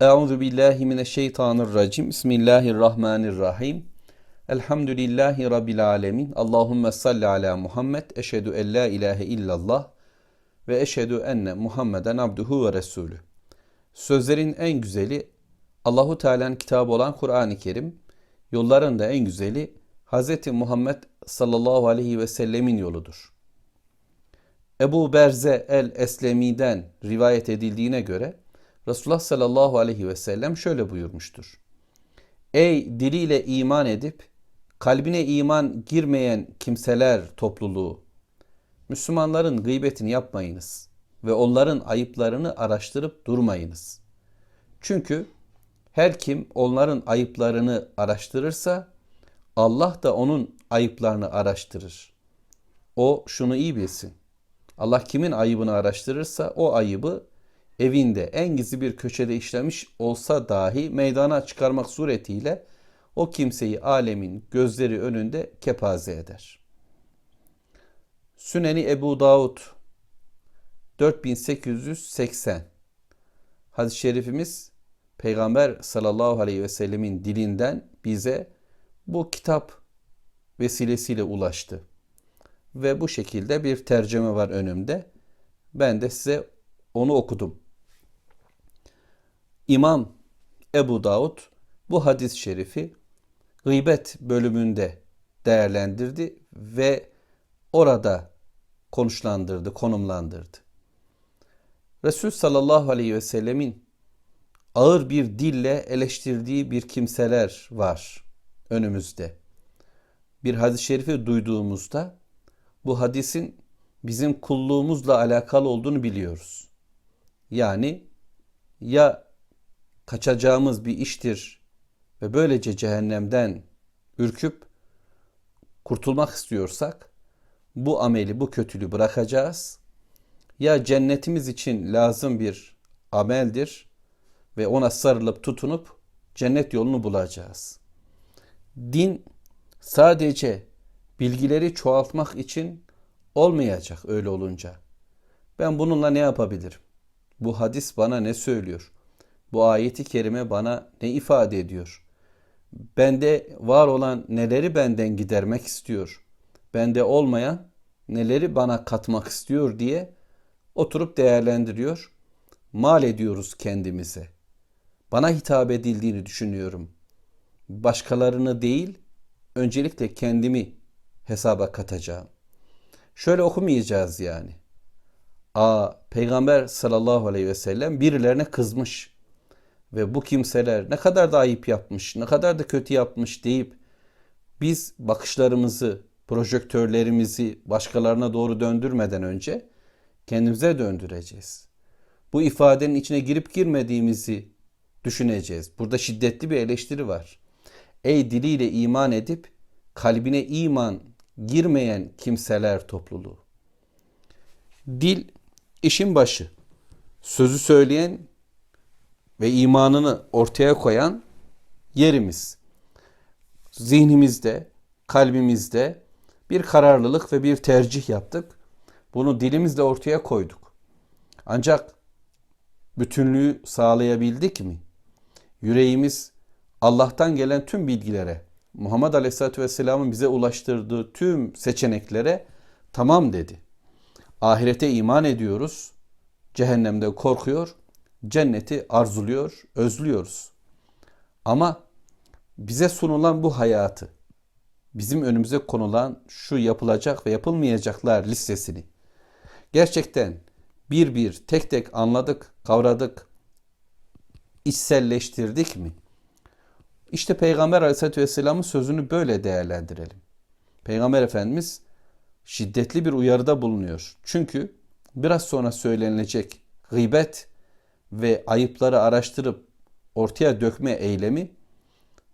Euzu billahi mineşşeytanirracim. Bismillahirrahmanirrahim. Elhamdülillahi rabbil alamin. Allahumme salli ala Muhammed. Eşhedü en la ilahe illallah ve eşhedü enne Muhammeden abduhu ve resulü. Sözlerin en güzeli Allahu Teala'nın kitabı olan Kur'an-ı Kerim. Yolların da en güzeli Hz. Muhammed sallallahu aleyhi ve sellemin yoludur. Ebu Berze el-Eslemi'den rivayet edildiğine göre Resulullah sallallahu aleyhi ve sellem şöyle buyurmuştur. Ey diliyle iman edip kalbine iman girmeyen kimseler topluluğu, Müslümanların gıybetini yapmayınız ve onların ayıplarını araştırıp durmayınız. Çünkü her kim onların ayıplarını araştırırsa Allah da onun ayıplarını araştırır. O şunu iyi bilsin. Allah kimin ayıbını araştırırsa o ayıbı evinde en gizli bir köşede işlemiş olsa dahi meydana çıkarmak suretiyle o kimseyi alemin gözleri önünde kepaze eder. Süneni Ebu Davud 4880 Hadis-i şerifimiz Peygamber sallallahu aleyhi ve sellemin dilinden bize bu kitap vesilesiyle ulaştı. Ve bu şekilde bir tercüme var önümde. Ben de size onu okudum. İmam Ebu Davud bu hadis-i şerifi gıybet bölümünde değerlendirdi ve orada konuşlandırdı, konumlandırdı. Resul sallallahu aleyhi ve sellemin ağır bir dille eleştirdiği bir kimseler var önümüzde. Bir hadis-i şerifi duyduğumuzda bu hadisin bizim kulluğumuzla alakalı olduğunu biliyoruz. Yani ya kaçacağımız bir iştir ve böylece cehennemden ürküp kurtulmak istiyorsak bu ameli, bu kötülüğü bırakacağız. Ya cennetimiz için lazım bir ameldir ve ona sarılıp tutunup cennet yolunu bulacağız. Din sadece bilgileri çoğaltmak için olmayacak öyle olunca. Ben bununla ne yapabilirim? Bu hadis bana ne söylüyor? Bu ayeti kerime bana ne ifade ediyor? Bende var olan neleri benden gidermek istiyor? Bende olmayan neleri bana katmak istiyor diye oturup değerlendiriyor. Mal ediyoruz kendimize. Bana hitap edildiğini düşünüyorum. Başkalarını değil, öncelikle kendimi hesaba katacağım. Şöyle okumayacağız yani. Aa, Peygamber sallallahu aleyhi ve sellem birilerine kızmış ve bu kimseler ne kadar da ayıp yapmış, ne kadar da kötü yapmış deyip biz bakışlarımızı, projektörlerimizi başkalarına doğru döndürmeden önce kendimize döndüreceğiz. Bu ifadenin içine girip girmediğimizi düşüneceğiz. Burada şiddetli bir eleştiri var. Ey diliyle iman edip kalbine iman girmeyen kimseler topluluğu. Dil işin başı. Sözü söyleyen ve imanını ortaya koyan yerimiz. Zihnimizde, kalbimizde bir kararlılık ve bir tercih yaptık. Bunu dilimizle ortaya koyduk. Ancak bütünlüğü sağlayabildik mi? Yüreğimiz Allah'tan gelen tüm bilgilere, Muhammed Aleyhisselatü Vesselam'ın bize ulaştırdığı tüm seçeneklere tamam dedi. Ahirete iman ediyoruz, cehennemde korkuyor, cenneti arzuluyor, özlüyoruz. Ama bize sunulan bu hayatı, bizim önümüze konulan şu yapılacak ve yapılmayacaklar listesini gerçekten bir bir tek tek anladık, kavradık, içselleştirdik mi? İşte Peygamber Aleyhisselatü Vesselam'ın sözünü böyle değerlendirelim. Peygamber Efendimiz şiddetli bir uyarıda bulunuyor. Çünkü biraz sonra söylenilecek gıybet ve ayıpları araştırıp ortaya dökme eylemi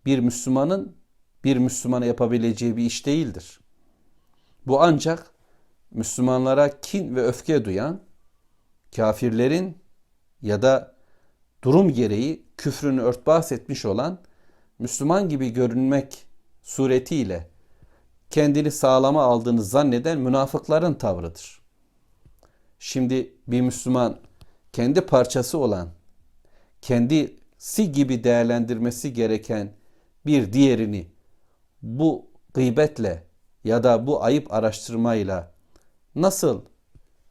bir Müslümanın bir Müslümana yapabileceği bir iş değildir. Bu ancak Müslümanlara kin ve öfke duyan kafirlerin ya da durum gereği küfrünü örtbas etmiş olan Müslüman gibi görünmek suretiyle kendini sağlama aldığını zanneden münafıkların tavrıdır. Şimdi bir Müslüman kendi parçası olan, kendi kendisi gibi değerlendirmesi gereken bir diğerini bu gıybetle ya da bu ayıp araştırmayla nasıl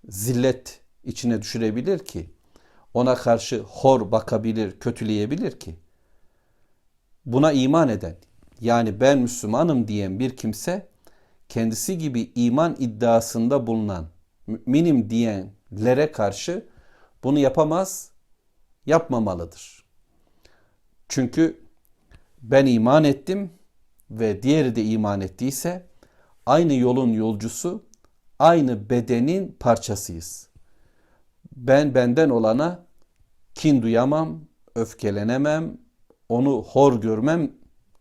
zillet içine düşürebilir ki? Ona karşı hor bakabilir, kötüleyebilir ki? Buna iman eden, yani ben Müslümanım diyen bir kimse kendisi gibi iman iddiasında bulunan, müminim diyenlere karşı bunu yapamaz, yapmamalıdır. Çünkü ben iman ettim ve diğeri de iman ettiyse aynı yolun yolcusu, aynı bedenin parçasıyız. Ben benden olana kin duyamam, öfkelenemem, onu hor görmem,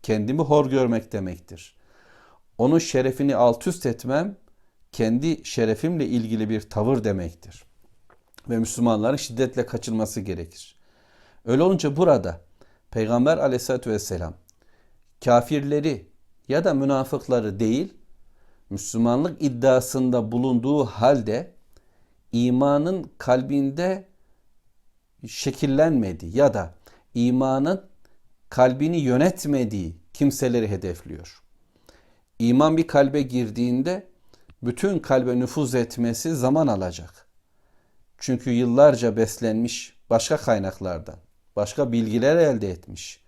kendimi hor görmek demektir. Onun şerefini alt üst etmem, kendi şerefimle ilgili bir tavır demektir. Ve Müslümanların şiddetle kaçılması gerekir. Öyle olunca burada Peygamber aleyhissalatü vesselam kafirleri ya da münafıkları değil, Müslümanlık iddiasında bulunduğu halde imanın kalbinde şekillenmedi ya da imanın kalbini yönetmediği kimseleri hedefliyor. İman bir kalbe girdiğinde bütün kalbe nüfuz etmesi zaman alacak. Çünkü yıllarca beslenmiş başka kaynaklardan, başka bilgiler elde etmiş.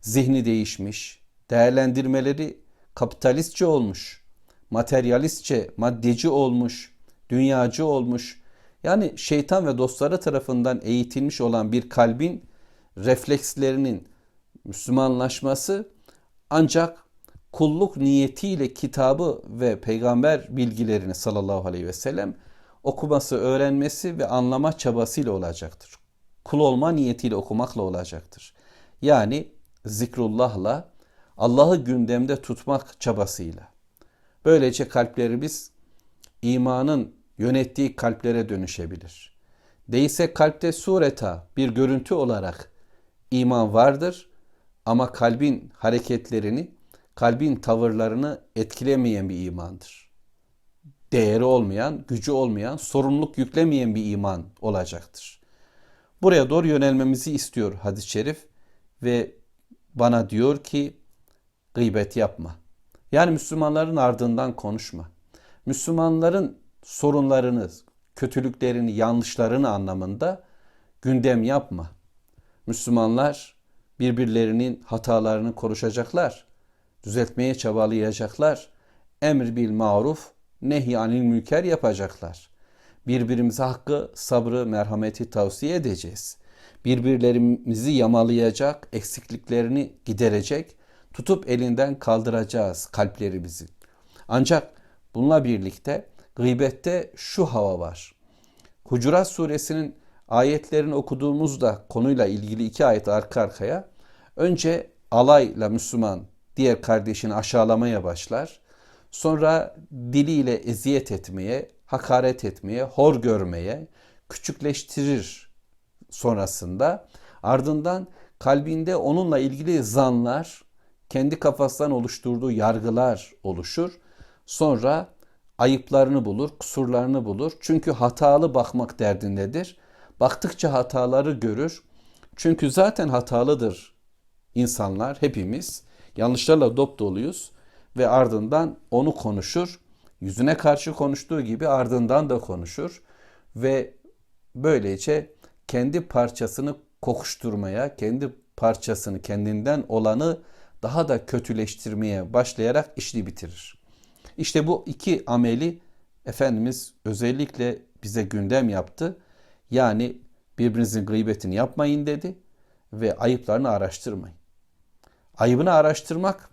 Zihni değişmiş, değerlendirmeleri kapitalistçe olmuş, materyalistçe, maddeci olmuş, dünyacı olmuş. Yani şeytan ve dostları tarafından eğitilmiş olan bir kalbin reflekslerinin Müslümanlaşması ancak kulluk niyetiyle kitabı ve peygamber bilgilerini sallallahu aleyhi ve sellem okuması, öğrenmesi ve anlama çabasıyla olacaktır. Kul olma niyetiyle okumakla olacaktır. Yani zikrullahla Allah'ı gündemde tutmak çabasıyla. Böylece kalplerimiz imanın yönettiği kalplere dönüşebilir. Değilse kalpte sureta bir görüntü olarak iman vardır ama kalbin hareketlerini, kalbin tavırlarını etkilemeyen bir imandır. Değeri olmayan, gücü olmayan, sorumluluk yüklemeyen bir iman olacaktır. Buraya doğru yönelmemizi istiyor hadis-i şerif ve bana diyor ki gıybet yapma. Yani Müslümanların ardından konuşma. Müslümanların sorunlarını, kötülüklerini, yanlışlarını anlamında gündem yapma. Müslümanlar birbirlerinin hatalarını konuşacaklar. Düzeltmeye çabalayacaklar. Emr bil maruf, nehy anil mülker yapacaklar. Birbirimize hakkı, sabrı, merhameti tavsiye edeceğiz. Birbirlerimizi yamalayacak, eksikliklerini giderecek, tutup elinden kaldıracağız kalplerimizi. Ancak bununla birlikte gıybette şu hava var. Hucurat suresinin ayetlerini okuduğumuzda konuyla ilgili iki ayet arka arkaya önce alayla Müslüman diğer kardeşini aşağılamaya başlar. Sonra diliyle eziyet etmeye, hakaret etmeye, hor görmeye, küçükleştirir sonrasında. Ardından kalbinde onunla ilgili zanlar, kendi kafasından oluşturduğu yargılar oluşur. Sonra ayıplarını bulur, kusurlarını bulur. Çünkü hatalı bakmak derdindedir. Baktıkça hataları görür. Çünkü zaten hatalıdır insanlar, hepimiz. Yanlışlarla dop doluyuz ve ardından onu konuşur. Yüzüne karşı konuştuğu gibi ardından da konuşur ve böylece kendi parçasını kokuşturmaya, kendi parçasını kendinden olanı daha da kötüleştirmeye başlayarak işini bitirir. İşte bu iki ameli Efendimiz özellikle bize gündem yaptı. Yani birbirinizin gıybetini yapmayın dedi ve ayıplarını araştırmayın. Ayıbını araştırmak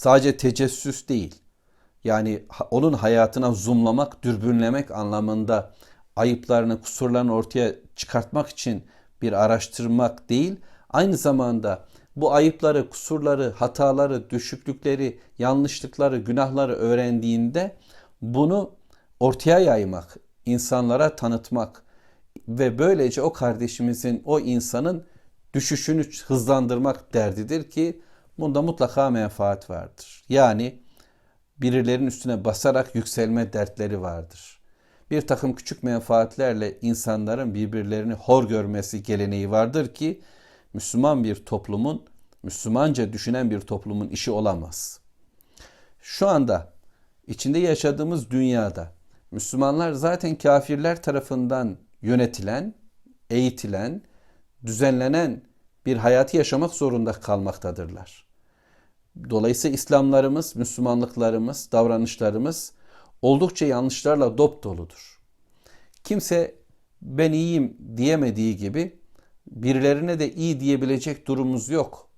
sadece tecessüs değil. Yani onun hayatına zoomlamak, dürbünlemek anlamında ayıplarını, kusurlarını ortaya çıkartmak için bir araştırmak değil, aynı zamanda bu ayıpları, kusurları, hataları, düşüklükleri, yanlışlıkları, günahları öğrendiğinde bunu ortaya yaymak, insanlara tanıtmak ve böylece o kardeşimizin, o insanın düşüşünü hızlandırmak derdidir ki bunda mutlaka menfaat vardır. Yani birilerinin üstüne basarak yükselme dertleri vardır. Bir takım küçük menfaatlerle insanların birbirlerini hor görmesi geleneği vardır ki Müslüman bir toplumun, Müslümanca düşünen bir toplumun işi olamaz. Şu anda içinde yaşadığımız dünyada Müslümanlar zaten kafirler tarafından yönetilen, eğitilen, düzenlenen bir hayatı yaşamak zorunda kalmaktadırlar. Dolayısıyla İslamlarımız, Müslümanlıklarımız, davranışlarımız oldukça yanlışlarla dop doludur. Kimse ben iyiyim diyemediği gibi birilerine de iyi diyebilecek durumumuz yok.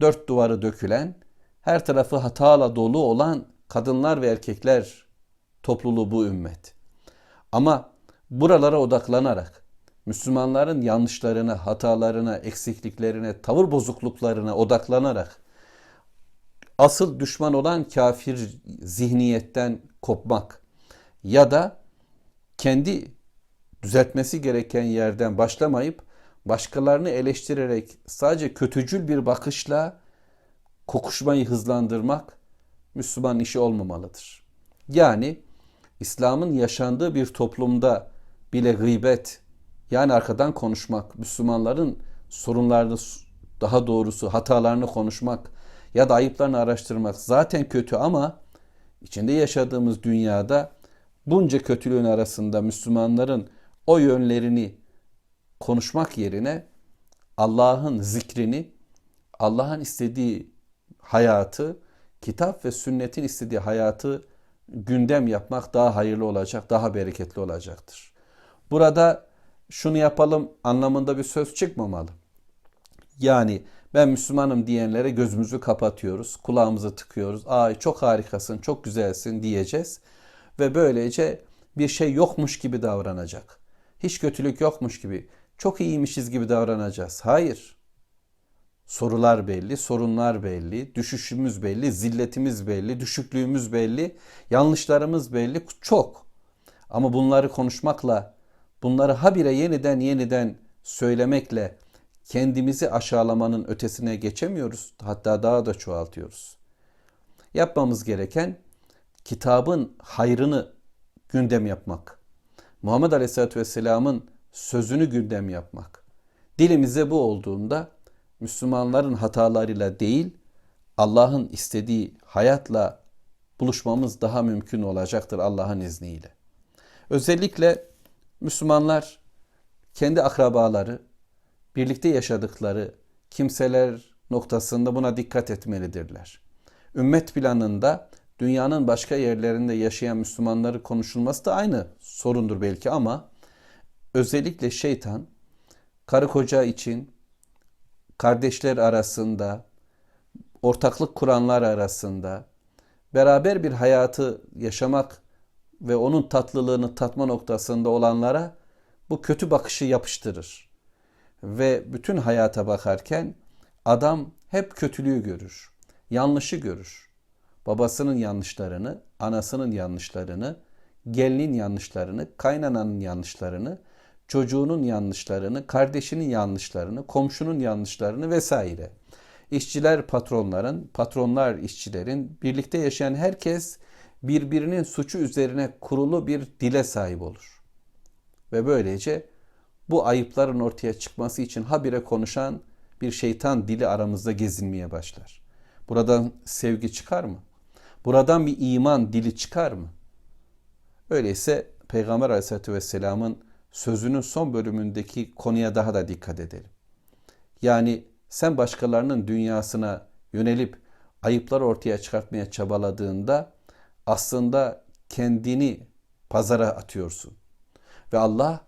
Dört duvarı dökülen, her tarafı hatayla dolu olan kadınlar ve erkekler topluluğu bu ümmet. Ama buralara odaklanarak Müslümanların yanlışlarına, hatalarına, eksikliklerine, tavır bozukluklarına odaklanarak asıl düşman olan kafir zihniyetten kopmak ya da kendi düzeltmesi gereken yerden başlamayıp başkalarını eleştirerek sadece kötücül bir bakışla kokuşmayı hızlandırmak Müslüman işi olmamalıdır. Yani İslam'ın yaşandığı bir toplumda bile gıybet yani arkadan konuşmak, Müslümanların sorunlarını daha doğrusu hatalarını konuşmak ya da ayıplarını araştırmak zaten kötü ama içinde yaşadığımız dünyada bunca kötülüğün arasında Müslümanların o yönlerini konuşmak yerine Allah'ın zikrini, Allah'ın istediği hayatı, kitap ve sünnetin istediği hayatı gündem yapmak daha hayırlı olacak, daha bereketli olacaktır. Burada şunu yapalım anlamında bir söz çıkmamalı. Yani ben Müslümanım diyenlere gözümüzü kapatıyoruz, kulağımızı tıkıyoruz. Ay çok harikasın, çok güzelsin diyeceğiz. Ve böylece bir şey yokmuş gibi davranacak. Hiç kötülük yokmuş gibi, çok iyiymişiz gibi davranacağız. Hayır. Sorular belli, sorunlar belli, düşüşümüz belli, zilletimiz belli, düşüklüğümüz belli, yanlışlarımız belli, çok. Ama bunları konuşmakla, bunları habire yeniden yeniden söylemekle kendimizi aşağılamanın ötesine geçemiyoruz. Hatta daha da çoğaltıyoruz. Yapmamız gereken kitabın hayrını gündem yapmak. Muhammed Aleyhisselatü Vesselam'ın sözünü gündem yapmak. Dilimize bu olduğunda Müslümanların hatalarıyla değil, Allah'ın istediği hayatla buluşmamız daha mümkün olacaktır Allah'ın izniyle. Özellikle Müslümanlar kendi akrabaları, birlikte yaşadıkları kimseler noktasında buna dikkat etmelidirler. Ümmet planında dünyanın başka yerlerinde yaşayan Müslümanları konuşulması da aynı sorundur belki ama özellikle şeytan karı koca için kardeşler arasında ortaklık kuranlar arasında beraber bir hayatı yaşamak ve onun tatlılığını tatma noktasında olanlara bu kötü bakışı yapıştırır ve bütün hayata bakarken adam hep kötülüğü görür. Yanlışı görür. Babasının yanlışlarını, anasının yanlışlarını, gelinin yanlışlarını, kaynananın yanlışlarını, çocuğunun yanlışlarını, kardeşinin yanlışlarını, komşunun yanlışlarını vesaire. İşçiler patronların, patronlar işçilerin, birlikte yaşayan herkes birbirinin suçu üzerine kurulu bir dile sahip olur. Ve böylece bu ayıpların ortaya çıkması için habire konuşan bir şeytan dili aramızda gezinmeye başlar. Buradan sevgi çıkar mı? Buradan bir iman dili çıkar mı? Öyleyse Peygamber Aleyhisselatü Vesselam'ın sözünün son bölümündeki konuya daha da dikkat edelim. Yani sen başkalarının dünyasına yönelip ayıplar ortaya çıkartmaya çabaladığında aslında kendini pazara atıyorsun. Ve Allah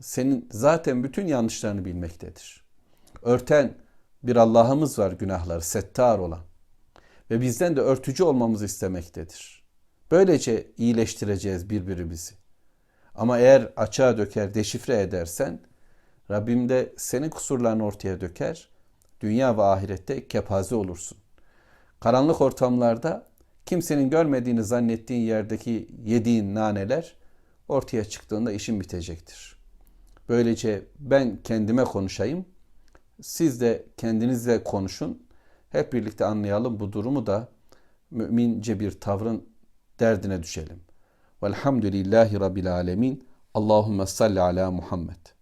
senin zaten bütün yanlışlarını bilmektedir. Örten bir Allah'ımız var günahları settar olan ve bizden de örtücü olmamızı istemektedir. Böylece iyileştireceğiz birbirimizi. Ama eğer açığa döker, deşifre edersen Rabbim de senin kusurlarını ortaya döker. Dünya ve ahirette kepaze olursun. Karanlık ortamlarda kimsenin görmediğini zannettiğin yerdeki yediğin naneler ortaya çıktığında işin bitecektir. Böylece ben kendime konuşayım. Siz de kendinizle konuşun. Hep birlikte anlayalım bu durumu da mümince bir tavrın derdine düşelim. Velhamdülillahi Rabbil Alemin. Allahümme salli ala Muhammed.